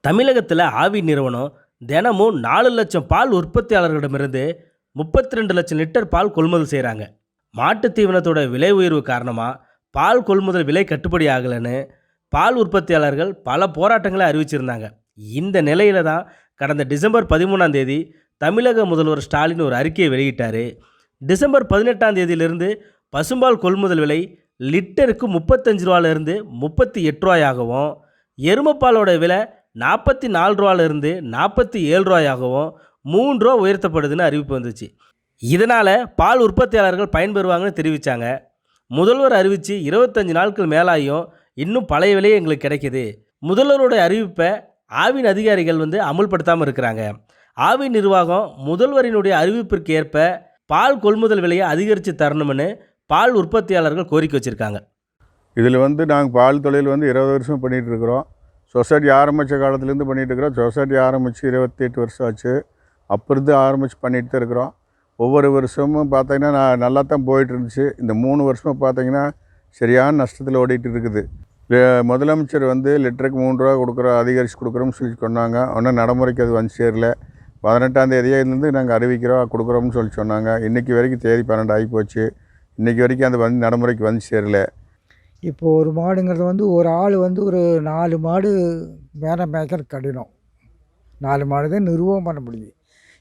தமிழகத்தில் ஆவி நிறுவனம் தினமும் நாலு லட்சம் பால் உற்பத்தியாளர்களிடமிருந்து முப்பத்தி ரெண்டு லட்சம் லிட்டர் பால் கொள்முதல் செய்கிறாங்க மாட்டுத் தீவனத்தோட விலை உயர்வு காரணமாக பால் கொள்முதல் விலை கட்டுப்படி ஆகலைன்னு பால் உற்பத்தியாளர்கள் பல போராட்டங்களை அறிவிச்சிருந்தாங்க. இந்த நிலையில தான் கடந்த டிசம்பர் பதிமூணாம் தேதி தமிழக முதல்வர் ஸ்டாலின் ஒரு அறிக்கையை வெளியிட்டார். டிசம்பர் பதினெட்டாம் தேதியிலிருந்து பசும்பால் கொள்முதல் விலை லிட்டருக்கு முப்பத்தஞ்சு ரூபாலேருந்து முப்பத்தி எட்டு ரூபாயாகவும் எருமைப்பாலோட விலை நாற்பத்தி நாலு ரூபாலேருந்து நாற்பத்தி ஏழு ரூபாயாகவும் மூன்று ரூபா உயர்த்தப்படுதுன்னு அறிவிப்பு வந்துச்சு. இதனால் பால் உற்பத்தியாளர்கள் பயன்பெறுவாங்கன்னு தெரிவித்தாங்க முதல்வர் அறிவித்து இருபத்தஞ்சி நாட்கள் மேலாயும் இன்னும் பழைய விலையே எங்களுக்கு கிடைக்கிது. முதல்வருடைய அறிவிப்பை ஆவின் அதிகாரிகள் வந்து அமுல்படுத்தாமல் இருக்கிறாங்க. ஆவின் நிர்வாகம் முதல்வரினுடைய அறிவிப்பிற்கு ஏற்ப பால் கொள்முதல் விலையை அதிகரித்து தரணும்னு பால் உற்பத்தியாளர்கள் கோரிக்கை வச்சுருக்காங்க. இதில் வந்து நாங்கள் பால் தொழில் வந்து இருபது வருஷம் பண்ணிகிட்டு இருக்கிறோம். சொசைட்டி ஆரம்பித்த காலத்துலேருந்து பண்ணிகிட்டு இருக்கிறோம். சொசைட்டி ஆரம்பித்து இருபத்தி எட்டு வருஷம் ஆச்சு. அப்போ இருந்து ஆரம்பித்து பண்ணிட்டு தான் இருக்கிறோம். ஒவ்வொரு வருஷமும் பார்த்தீங்கன்னா நான் நல்லா தான் போயிட்டு இருந்துச்சு இந்த மூணு வருஷமாக பார்த்தீங்கன்னா சரியான நஷ்டத்தில் ஓடிட்டு இருக்குது முதலமைச்சர் வந்து லிட்டருக்கு மூணு ரூபா கொடுக்குறோம் அதிகரித்து கொடுக்குறோம்னு சொல்லி சொன்னாங்க. ஒன்றும் நடைமுறைக்கு அது வந்து சேரல. பதினெட்டாம் தேதியிலேருந்து நாங்கள் அறிவிக்கிறோம் கொடுக்குறோம்னு சொல்லி சொன்னாங்க. இன்றைக்கி வரைக்கும் தேதி பன்னெண்டு ஆகி போச்சு. இன்றைக்கி வரைக்கும் அது வந்து நடைமுறைக்கு வந்து சேரலை. இப்போது ஒரு மாடுங்கிறது வந்து ஒரு ஆள் வந்து ஒரு நாலு மாடு மேலே மேய்க்கிற கடினம். நாலு மாடு தான் நிர்வாகம் பண்ண முடியும்.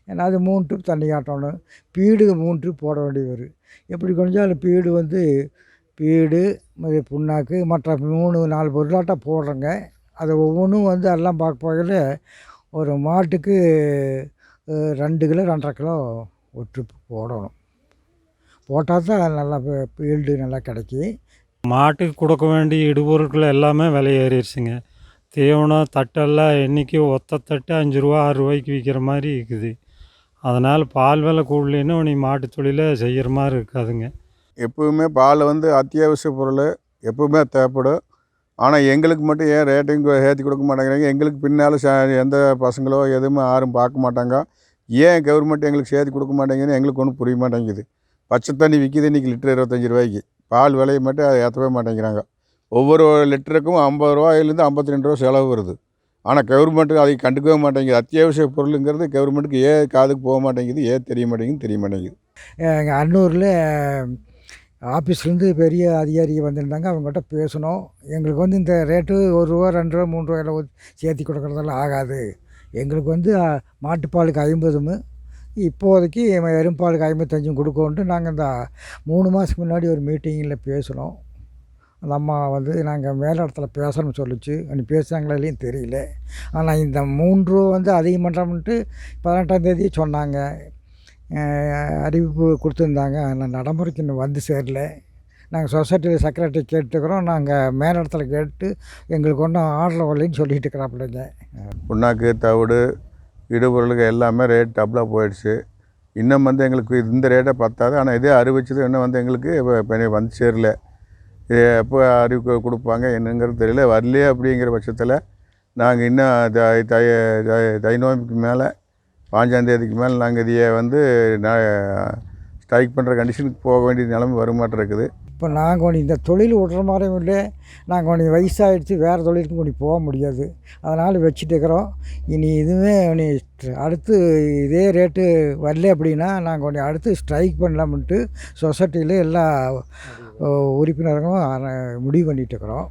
ஏன்னா அது மூணு ட்ரிப் தண்ணி காட்டணும். பீடு மூணு ட்ரிப் போட வேண்டியது வரும். எப்படி கொஞ்சம் அதில் பீடு வந்து பீடு புண்ணாக்கு மற்ற மூணு நாலு பொருளாட்டம் போடுறோங்க. அதை ஒவ்வொன்றும் வந்து எல்லாம் பார்க்க போகல ஒரு மாட்டுக்கு ரெண்டு கிலோ ரெண்டரை கிலோ ஒரு ட்ரிப் போடணும். போட்டால் தான் நல்லா ஃபீல்டு நல்லா கிடைக்கும். மாட்டுக்கு கொடுக்க வேண்டிய இடுபொருட்கள் எல்லாமே விலை ஏறிடுச்சுங்க. தீவனம் தட்டெல்லாம் இன்றைக்கி ஒத்த தட்டு அஞ்சு ரூபா ஆறு ரூபாய்க்கு விற்கிற மாதிரி இருக்குது. அதனால் பால் விலை கூடலின்னு நீ மாட்டு தொழிலை செய்கிற மாதிரி இருக்காதுங்க. எப்பவுமே பால் வந்து அத்தியாவசிய பொருள் எப்பவுமே தேவைப்படும். ஆனால் எங்களுக்கு மட்டும் ஏன் ரேட்டிங் ஏற்றி கொடுக்க மாட்டேங்கிறாங்க? எங்களுக்கு பின்னால் ச எந்த பசங்களோ எதுவுமே யாரும் பார்க்க மாட்டாங்க. ஏன் கவர்மெண்ட் எங்களுக்கு சேர்த்து கொடுக்க மாட்டேங்குதுன்னு எங்களுக்கு ஒன்றும் புரிய மாட்டேங்குது. பச்சை தண்ணி விற்கிது இன்றைக்கி லிட்டர் இருபத்தஞ்சி ரூபாய்க்கு. பால் விலையை மட்டும் அதை ஏற்றவே மாட்டேங்கிறாங்க. ஒவ்வொரு லிட்டருக்கும் ஐம்பது ரூபாயிலேருந்து ஐம்பத்தி ரெண்டு ரூபா செலவு வருது. ஆனால் கவர்மெண்ட்டுக்கு அதை கண்டுக்கவே மாட்டேங்குது. அத்தியாவசிய பொருளுங்கிறது கவர்மெண்ட்டுக்கு ஏ காதுக்கு போக மாட்டேங்குது ஏ தெரிய மாட்டேங்குது தெரிய மாட்டேங்குது. எங்கள் அன்னூரில் ஆஃபீஸ்லேருந்து பெரிய அதிகாரி வந்திருந்தாங்க. அவங்ககிட்ட பேசணும். எங்களுக்கு வந்து இந்த ரேட்டு ஒரு ரூபா ரெண்டு ரூபா மூணு ரூபாயில் சேர்த்தி கொடுக்குறதெல்லாம் ஆகாது. எங்களுக்கு வந்து மாட்டுப்பாலுக்கு ஐம்பதும் இப்போதைக்கு எறும்பாலுக்கு ஐம்பத்தஞ்சும் கொடுக்கோன்ட்டு நாங்கள் இந்த மூணு மாதத்துக்கு முன்னாடி ஒரு மீட்டிங்கில் பேசினோம். அந்த அம்மா வந்து நாங்கள் மேலிடத்துல பேசணும்னு சொல்லிச்சு. நீ பேசுகிறாங்களா இல்லையும் தெரியல. ஆனால் இந்த மூன்று வந்து அதிகம் பண்ணுறோம்ன்ட்டு பதினெட்டாம் தேதி சொன்னாங்க. அறிவிப்பு கொடுத்துருந்தாங்க. ஆனால் நடைமுறைக்கு இன்னும் வந்து சேரல. நாங்கள் சொசைட்டியில் செக்ரட்டரி கேட்டுக்கிறோம். நாங்கள் மேலிடத்தில் கேட்டு எங்களுக்கு ஒன்றும் ஆர்டர் வரலைன்னு சொல்லிட்டு இருக்கிறாப்பிள்ளைங்க புண்ணாக்கு தவிடு இடுபொருளுக்கு எல்லாமே ரேட் டபுளாக போயிடுச்சு. இன்னும் வந்து எங்களுக்கு இந்த ரேட்டை பத்தாது. ஆனால் இதே அறிவிச்சது இன்னும் வந்து எங்களுக்கு இப்போ வந்து சேரல. இது எப்போ அறிவிக்க கொடுப்பாங்க என்னங்கிறது தெரியல. வரலையே அப்படிங்கிற பட்சத்தில் நாங்கள் இன்னும் தை தை தை- தை நோய்க்கு மேலே பாஞ்சாந்தேதிக்கு மேலே நாங்கள் இதையே வந்து ஸ்ட்ரைக் பண்ணுற கண்டிஷனுக்கு போக வேண்டிய நிலைமை வருமாட்டம் இருக்குது. இப்போ நாங்கள் கொஞ்சம் இந்த தொழில் விடுற மாதிரியும் இல்லை. நாங்கள் கொஞ்சம் வயசாகிடுச்சு வேறு தொழிலுக்கும் கொஞ்சம் போக முடியாது. அதனால் வச்சுட்டு இருக்கிறோம். இனி இதுவே இனி அடுத்து இதே ரேட்டு வரல அப்படின்னா நாங்கள் கொஞ்சம் அடுத்து ஸ்ட்ரைக் பண்ணலாம்ன்ட்டு சொசைட்டியில் எல்லா உறுப்பினர்களும் முடிவு பண்ணிட்டு இருக்கிறோம்.